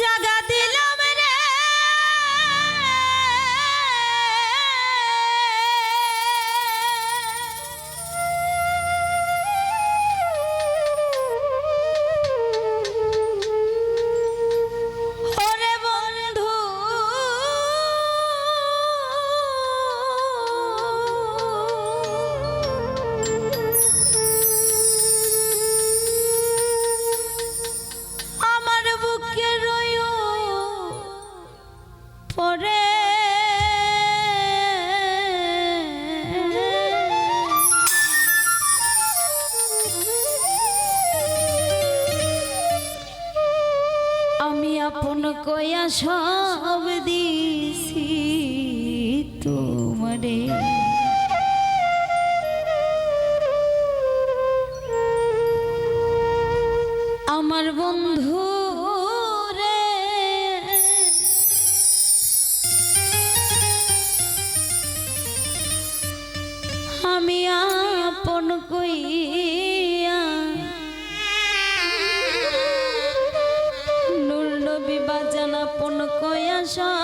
জাগা দিলাম। সব দিছি তোমারে। ভাষা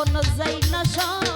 আপন যাই না সব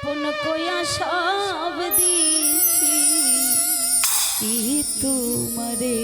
আপন কয়া সব দিছি কি তোমারে?